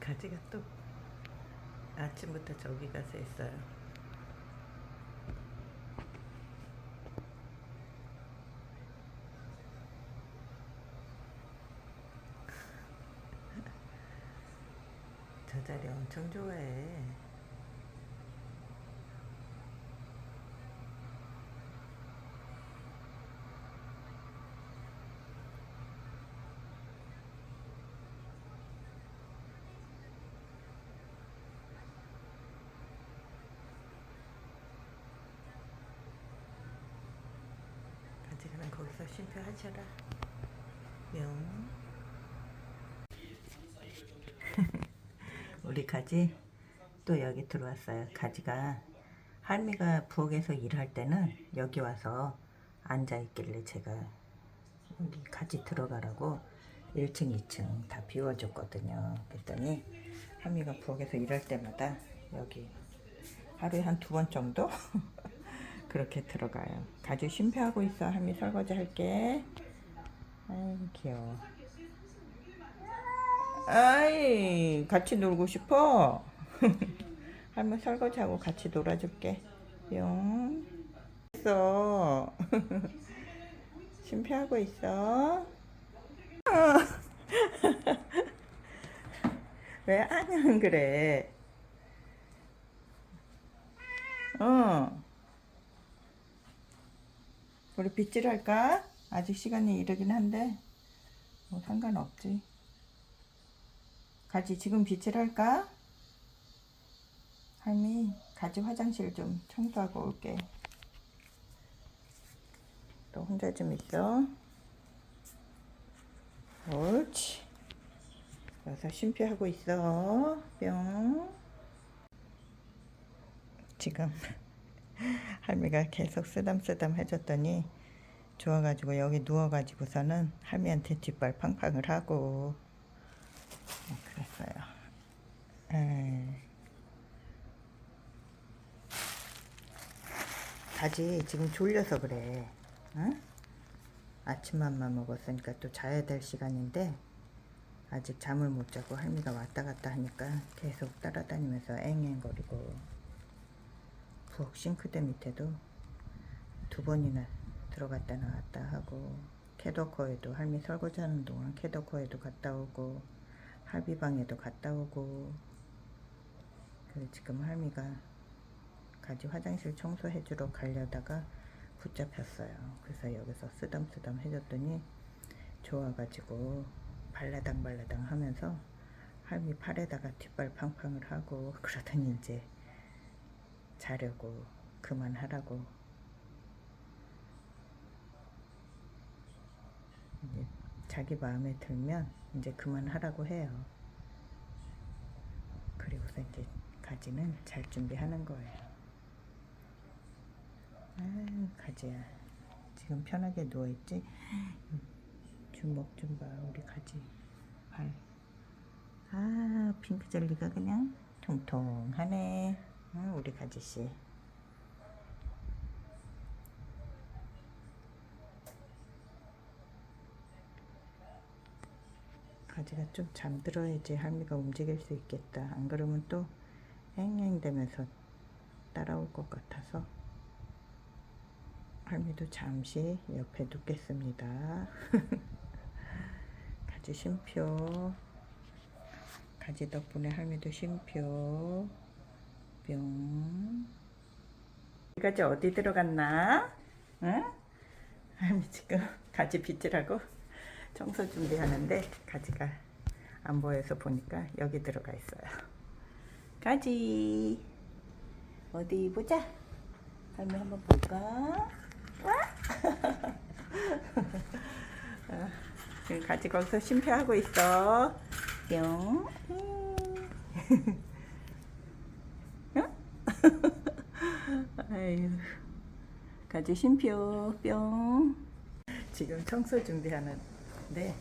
가지가 또 아침부터 저기 가서 있어요. 저 자리 엄청 좋아해. 가지가는 거기서 쉼표하셔라. 명. 우리 가지 또 여기 들어왔어요. 가지가 할미가 부엌에서 일할 때는 여기 와서 앉아 있길래 제가 여기 가지 들어가라고 1층, 2층 다 비워줬거든요. 그랬더니 할미가 부엌에서 일할 때마다 여기 하루에 한 두 번 정도 그렇게 들어가요. 가지 쉼표하고 있어. 할미 설거지 할게. 아이 귀여워. 아이 같이 놀고 싶어. 할머니 설거지하고 같이 놀아줄게. 뿅. 있어. 쉼표하고 있어. 왜 안녕 그래? 어. 우리 빗질 할까? 아직 시간이 이르긴 한데 뭐 상관없지. 가지 지금 빗질 할까? 할미 가지 화장실 좀 청소하고 올게. 또 혼자 좀 있어. 옳지. 여기서 쉼표하고 있어. 뿅. 지금 할미가 계속 쓰담쓰담 해줬더니 좋아가지고 여기 누워가지고서는 할미한테 뒷발 팡팡을 하고 어, 그랬어요. 에이. 가지 지금 졸려서 그래. 응? 아침밥만 먹었으니까 또 자야 될 시간인데 아직 잠을 못 자고 할미가 왔다 갔다 하니까 계속 따라다니면서 앵앵거리고 부엌 싱크대 밑에도 두 번이나 들어갔다 나왔다 하고 캐더커에도 할미 설거지하는 동안 캐더커에도 갔다 오고 할비방에도 갔다 오고 그래 지금 할미가 가지 화장실 청소해주러 가려다가 붙잡혔어요. 그래서 여기서 쓰담쓰담 해줬더니 좋아가지고 발라당 발라당 하면서 할미 팔에다가 뒷발 팡팡을 하고 그러더니 이제 자려고 그만하라고 이제 자기 마음에 들면 이제 그만하라고 해요. 그리고서 이제 가지는 잘 준비하는 거예요. 아, 가지야. 지금 편하게 누워있지? 주먹 좀 봐, 우리 가지. 발. 아, 핑크 젤리가 그냥 통통하네. 아, 우리 가지씨. 가지가 좀 잠들어야지 할미가 움직일 수 있겠다. 안 그러면 또 앵앵대면서 따라올 것 같아서 할미도 잠시 옆에 눕겠습니다. 가지 쉼표. 가지 덕분에 할미도 쉼표. 뿅. 이 가지 어디 들어갔나? 응? 할미 지금 가지 빗질하고 청소 준비하는데 가지가 안 보여서 보니까 여기 들어가 있어요. 가지 어디 보자. 할미 한번 볼까? 와? 어, 지금 가지 거기서 쉼표하고 있어. 뿅. 음. 응? 아유. 가지 쉼표 뿅. 지금 청소 준비하는데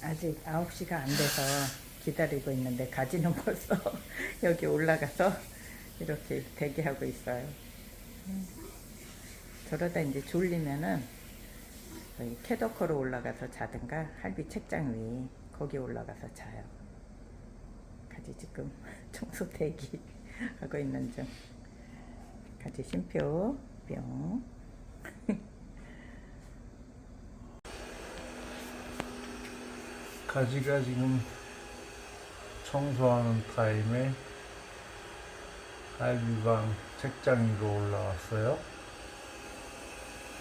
아직 9시가 안 돼서 기다리고 있는데 가지는 벌써 여기 올라가서 이렇게 대기하고 있어요. 음. 저러다 이제 졸리면은 여기 캐더커로 올라가서 자든가 할비 책장 위 거기 올라가서 자요. 가지 지금 청소 대기 하고 있는 중. 가지 쉼표 뿅. 가지가 지금 청소하는 타임에 갈비방 책장 위로 올라왔어요.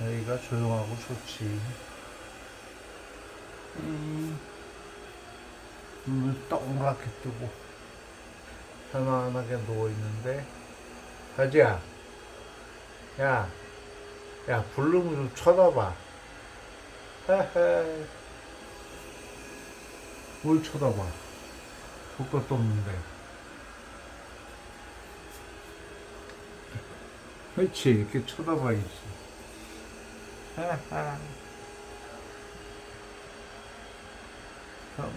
여기가 조용하고 좋지. 음, 눈을 동그랗게 뜨고 편안하게 누워 있는데 가지야, 야, 야 블룸 좀 쳐다봐. 뭘 쳐다봐? 볼 것도 없는데. 그렇지, 이렇게 쳐다봐야지. 참,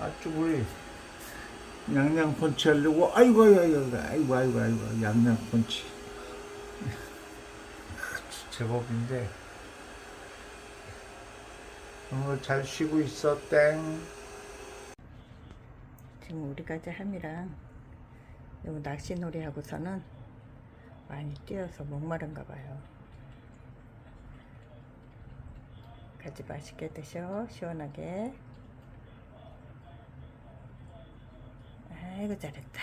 아주 우리 양양 펀치 하려고, 아이고, 아이고, 아이고, 아이고, 아이고, 양양 펀치. 제법인데. 오늘 잘 쉬고 있어, 땡. 지금 우리 가지 할미랑 요 낚시놀이 하고서는 많이 뛰어서 목마른가 봐요. 가지 맛있게 드셔 시원하게. 아이고 잘했다.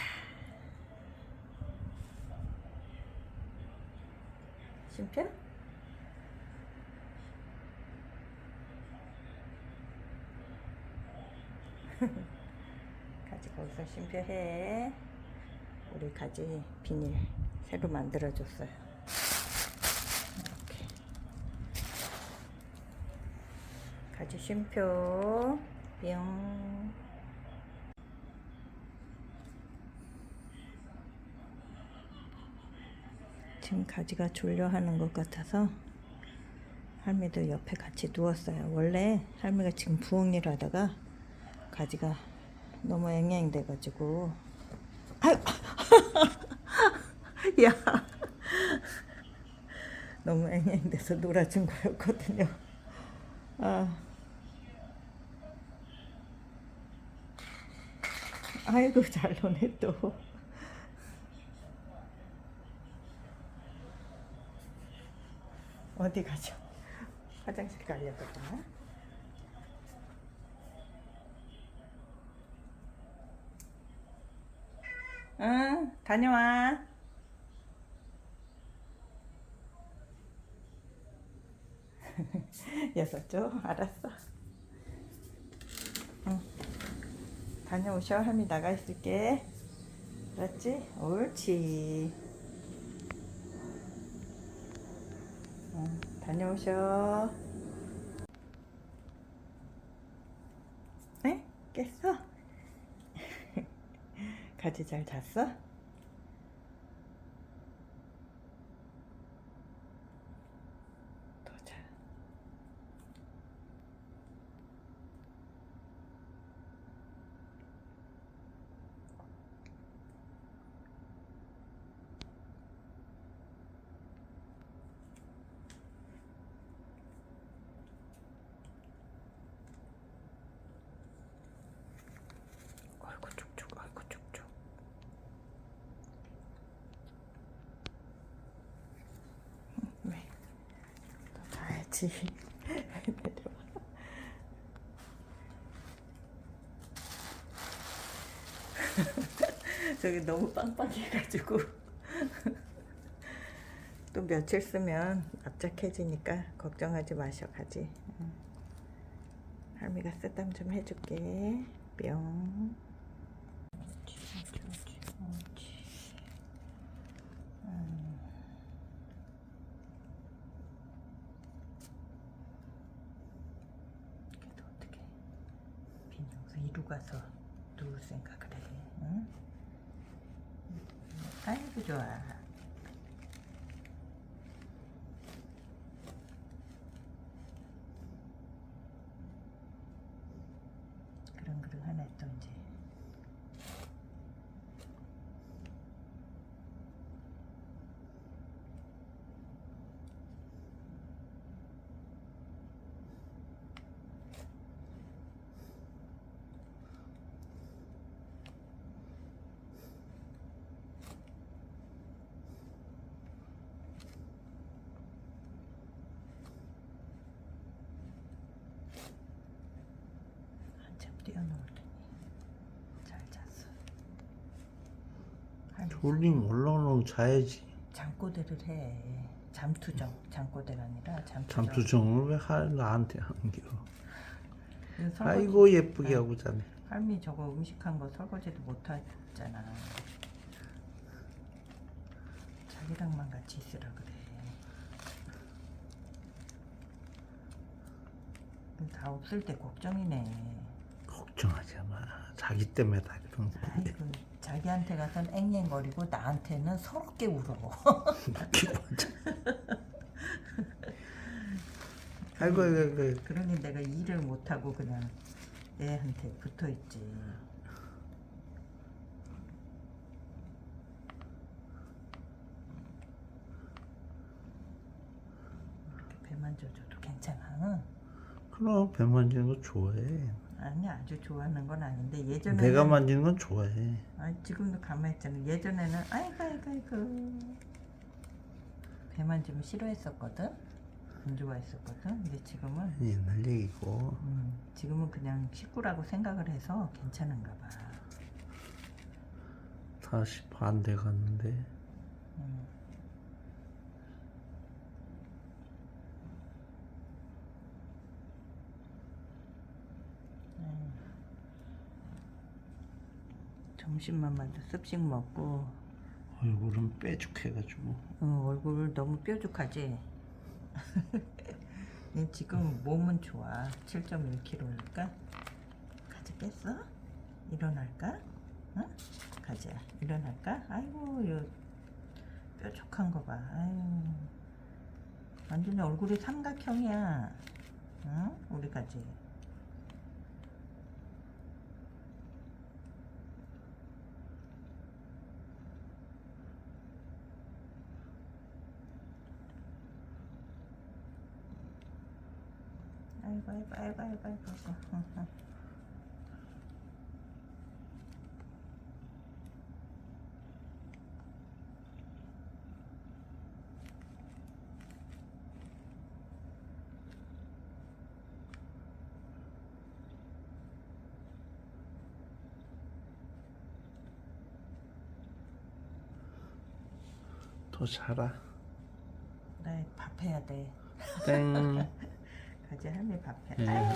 심표? 가지 거기서 심표해. 우리 가지 비닐 새로 만들어줬어요. 이렇게. 가지 쉼표 뿅. 지금 가지가 졸려하는 것 같아서 할미도 옆에 같이 누웠어요. 원래 할미가 지금 부엌일 하다가 가지가 너무 앵앵 돼가지고 아유 야 너무 앵앵 돼서 놀아준 거였거든요. 아 아이고 잘 노네 또. 어디 가죠? 화장실 가려고 그러나? 응, 다녀와. 여섯 쪽 알았어. 응. 다녀오셔. 할미 나가 있을게. 알았지? 옳지. 응, 다녀오셔. 에? 깼어? 가지 잘 잤어? 더 자. 아이고 쭉쭉 아이고 쭉쭉 왜? 너 자야지 내려와. 저기 너무 빵빵해가지고. 또 며칠 쓰면 납작해지니까 걱정하지 마셔 가지. 응. 할미가 쓰담 좀 해줄게. 뿅 하나 또 이제. 뛰어놀 졸리면 올라오면 자야지. 잠꼬대를 해. 잠투정. 잠꼬대가 아니라 잠투정. 잠수정을 왜 하, 나한테? 이거 설거지- 아이고 예쁘게 네. 하고 자네. 할미 저거 음식한 거 설거지도 못 하잖아. 자기랑만 같이 있으라 그래. 다 없을 때 걱정이네. 걱정하지 마. 자기 때문에 다 그런 거야. 아이고 자기한테 가선 앵앵거리고 나한테는 서럽게 울어. 아이고 아이고 아이고. 그러니 내가 일을 못하고 그냥 애한테 붙어 있지. 이렇게 배 만 져줘도 괜찮아. 그럼 배 만 지는 거 좋아해. 아니 아주 좋아하는 건 아닌데 예전에는 내가 만지는 건 좋아해. 아 지금도 가만히 있잖아. 예전에는 아이고 아이고 아이고 배 만지면 싫어했었거든. 안 좋아했었거든. 근데 지금은 옛날 얘기고. 음, 지금은 그냥 식구라고 생각을 해서 괜찮은가 봐. 다시 반대 갔는데 음. 음. 점심만만도 습식 먹고 얼굴은 빼죽해가지고 어, 얼굴 너무 뾰족하지? 얘 지금 몸은 좋아 7.1kg니까 가지 뺐어? 일어날까? 응? 가지야 일어날까? 아이고 요 뾰족한 거봐 아유 완전히 얼굴이 삼각형이야 응? 우리 가지 아이고 아이고 아이고 아이고 아이고 아이고. 더 자라. 나밥 해야 돼 땡. 가지 할매 밥해 예. 아이.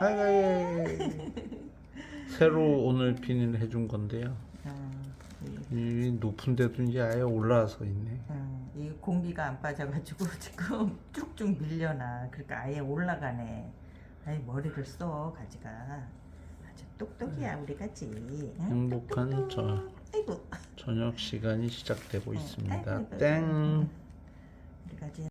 아이고 아이고. 아이고. 새로 오늘 비닐 해준 건데요. 음, 이, 이 높은 데도 이제 아예 올라와서 있네. 음, 이 공기가 안 빠져가지고 지금 쭉쭉 밀려나 그러니까 아예 올라가네 아예 머리를 써 가지가 아주 똑똑이야 우리 가지 응? 행복한 똑똑. 저 아이고 저녁 시간이 시작되고 어, 있습니다. 아이고, 땡. 우리 가지